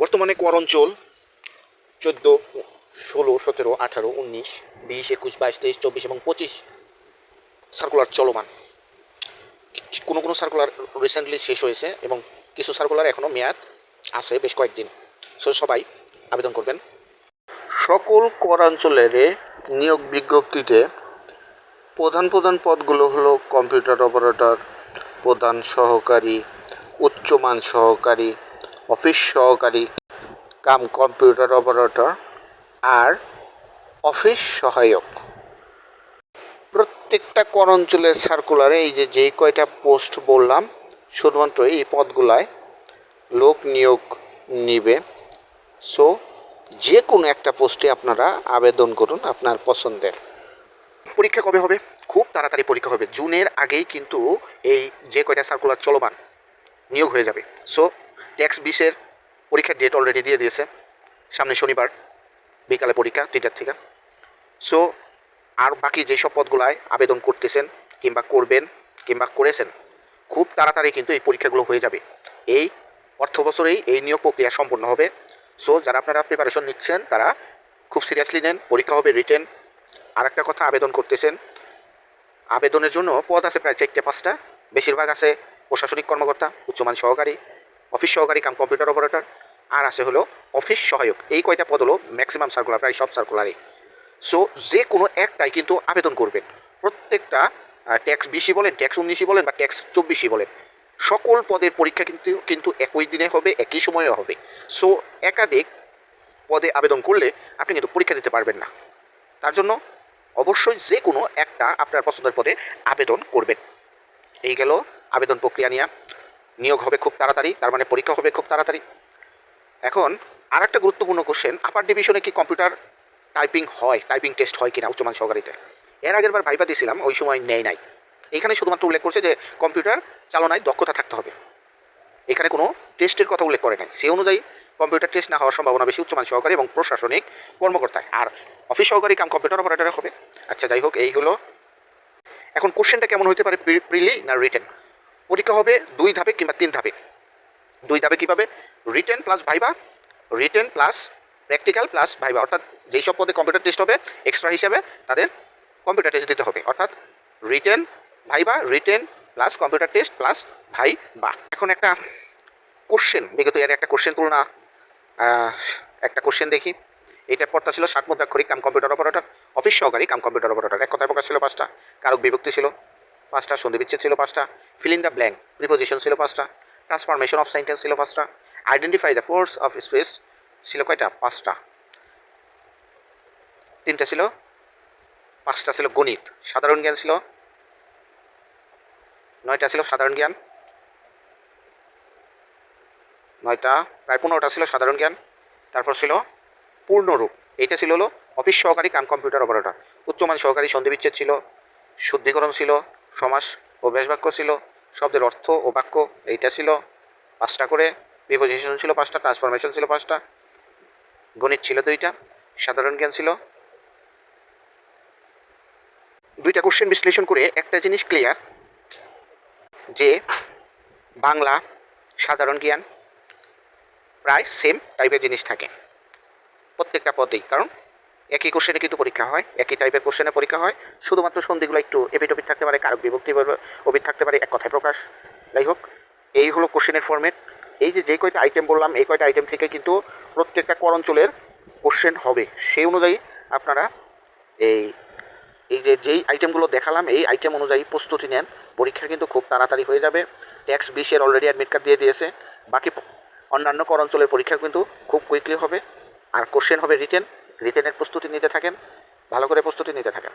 বর্তমানে কর অঞ্চল চোদ্দ, ষোলো, সতেরো, আঠারো, উনিশ, বিশ, একুশ, বাইশ, তেইশ, চব্বিশ এবং পঁচিশ সার্কুলার চলমান। কোনো কোনো সার্কুলার রিসেন্টলি শেষ হয়েছে এবং কিছু সার্কুলার এখনও মেয়াদ আছে বেশ কয়েকদিন। সো সবাই আবেদন করবেন। সকল করাঞ্চলের নিয়োগ বিজ্ঞপ্তিতে প্রধান প্রধান পদগুলো হলো কম্পিউটার অপারেটর প্রধান সহকারী, উচ্চমান সহকারী অফিস সহকারী কাম কম্পিউটার অপারেটর আর অফিস সহায়ক। প্রত্যেকটা কর অঞ্চলের সার্কুলারে এই যে, যেই কয়টা পোস্ট বললাম, শুধুমাত্র এই পদগুলায় লোক নিয়োগ নিবে। সো যে কোনো একটা পোস্টে আপনারা আবেদন করুন আপনার পছন্দের। পরীক্ষা কবে হবে? খুব তাড়াতাড়ি পরীক্ষা হবে। জুনের আগেই কিন্তু এই যে কয়টা সার্কুলার চলমান, নিয়োগ হয়ে যাবে। সো ট্যাক্স বিশের পরীক্ষার ডেট অলরেডি দিয়ে দিয়েছে। সামনে শনিবার, বিকালে পরীক্ষা, তিনটার থেকে। সো আর বাকি যেসব পদগুলায় আবেদন করতেছেন কিংবা করবেন কিংবা করেছেন, খুব তাড়াতাড়ি কিন্তু এই পরীক্ষাগুলো হয়ে যাবে। এই অর্থ বছরেই এই নিয়োগ প্রক্রিয়া সম্পন্ন হবে। সো যারা আপনারা প্রিপারেশন নিচ্ছেন, তারা খুব সিরিয়াসলি নেন, পরীক্ষা হবে রিটেন আর একটা কথা, আবেদন করতেছেন। আবেদনের জন্য পদ আছে প্রায় চারটে, পাঁচটা। বেশিরভাগ আছে প্রশাসনিক কর্মকর্তা, উচ্চমান সহকারী অফিস সহকারী কাম কম্পিউটার অপারেটর, আর আছে হলো অফিস সহায়ক। এই কয়টা পদ হলো ম্যাক্সিমাম সার্কুলার প্রায় সব সার্কুলারই সো যে কোনো একটাই কিন্তু আবেদন করবেন। প্রত্যেকটা ট্যাক্স বিশি বলেন ট্যাক্স উনিশই বলেন বা ট্যাক্স চব্বিশই বলেন। সকল পদের পরীক্ষা কিন্তু কিন্তু একই দিনে হবে, একই সময়ে হবে। সো একাধিক পদে আবেদন করলে আপনি কিন্তু পরীক্ষা দিতে পারবেন না। তার জন্য অবশ্যই যে কোনো একটা আপনার পছন্দের পদে আবেদন করবেন। এই গেল আবেদন প্রক্রিয়া নিয়ে। নিয়োগ হবে খুব তাড়াতাড়ি, তার মানে পরীক্ষা হবে খুব তাড়াতাড়ি। এখন আর একটা গুরুত্বপূর্ণ কোশ্চেন আপার ডিভিশনে কি কম্পিউটার টাইপিং হয় টাইপিং টেস্ট হয় কিনা উচ্চমান সহকারীতে? এর আগের বার ভাইবা দিয়েছিলাম ওই সময় নেয় নাই। এখানে শুধুমাত্র উল্লেখ করছে যে কম্পিউটার চালনায় দক্ষতা থাকতে হবে। এখানে কোনো টেস্টের কথা উল্লেখ করে নাই। সেই অনুযায়ী কম্পিউটার টেস্ট না হওয়ার সম্ভাবনা বেশি উচ্চমান সহকারী এবং প্রশাসনিক কর্মকর্তায়। আর অফিস সহকারী কাম কম্পিউটার অপারেটরে হবে। আচ্ছা যাই হোক, এই হলো। এখন কোশ্চেনটা কেমন হতে পারে প্রিলি না রিটেন পরীক্ষা হবে দুই ধাপে কিংবা তিন ধাপে। দুই ধাপে কীভাবে written plus viva written plus practical plus viva অর্থাৎ যেই সব পদে কম্পিউটার টেস্ট হবে এক্সট্রা হিসাবে তাদের কম্পিউটার টেস্ট দিতে হবে। অর্থাৎ written viva written plus computer test plus viva এখন একটা কোশ্চেন বিগত এর একটা কোশ্চেন তুলনা একটা কোশ্চেন দেখি। এটা পড়তা ছিল ষাট মুদ্রাক্ষরিক কাম কম্পিউটার অপারেটর অফিস সহকারী কাম কম্পিউটার অপারেটর এক কথায় প্রকাশ ছিল পাঁচটা, কারক বিভক্তি ছিল। পাঁচটা সন্ধি বিচ্ছেদ ছিল পাঁচটা fill in the blank preposition ছিল পাঁচটা ট্রান্সফরমেশন অফ সেন্টেন্স ছিল পাঁচটা identify the force of space ছিল কয়টা? পাঁচটা। তিনটা ছিল, পাঁচটা ছিল গণিত, সাধারণ জ্ঞান ছিল। নয়টা ছিল সাধারণ জ্ঞান। নয়টা, প্রায় পনেরোটা ছিল সাধারণ জ্ঞান। তারপর ছিল পূর্ণরূপ। এইটা ছিল হলো অফিস সহকারী কাম কম্পিউটার অপারেটর উচ্চমান সহকারী সন্ধিবিচ্ছেদ ছিল। শুদ্ধিকরণ ছিল। সমাস ও ব্যাসবাক্য ছিল, শব্দের অর্থ ও বাক্য এইটা ছিল। পাঁচটা করে প্রিপোজিশন ছিল পাঁচটা ট্রান্সফরমেশন ছিল পাঁচটা। গণিত ছিল দুইটা, সাধারণ জ্ঞান ছিল। দুইটা কোশ্চেন বিশ্লেষণ করে একটা জিনিস ক্লিয়ার যে বাংলা সাধারণ জ্ঞান প্রায় সেম টাইপের জিনিস থাকে। প্রত্যেকটা পদেই, কারণ একই কোশ্চেনে কিন্তু পরীক্ষা হয়, একই টাইপের কোশ্চেনে পরীক্ষা হয়। শুধুমাত্র সন্ধিগুলো একটু এপিটপিট থাকতে পারে কারক বিভক্তি অভিট থাকতে পারে, এক কথায় প্রকাশ। যাই হোক, এই হলো কোশ্চেনের ফর্মেট এই যে যে কয়টা আইটেম বললাম, এই কয়টা আইটেম থেকে কিন্তু প্রত্যেকটা কর অঞ্চলের কোশ্চেন হবে। সেই অনুযায়ী আপনারা এই এই যে, যেই আইটেমগুলো দেখালাম, এই আইটেম অনুযায়ী প্রস্তুতি নেন। পরীক্ষা কিন্তু খুব তাড়াতাড়ি হয়ে যাবে। ট্যাক্স বিশের অলরেডি অ্যাডমিট কার্ড দিয়ে দিয়েছে। বাকি অন্যান্য কর অঞ্চলের পরীক্ষা কিন্তু খুব কুইকলি হবে। আর কোশ্চেন হবে রিটেন রিটেনের প্রস্তুতি নিতে থাকেন ভালো করে প্রস্তুতি নিতে থাকেন।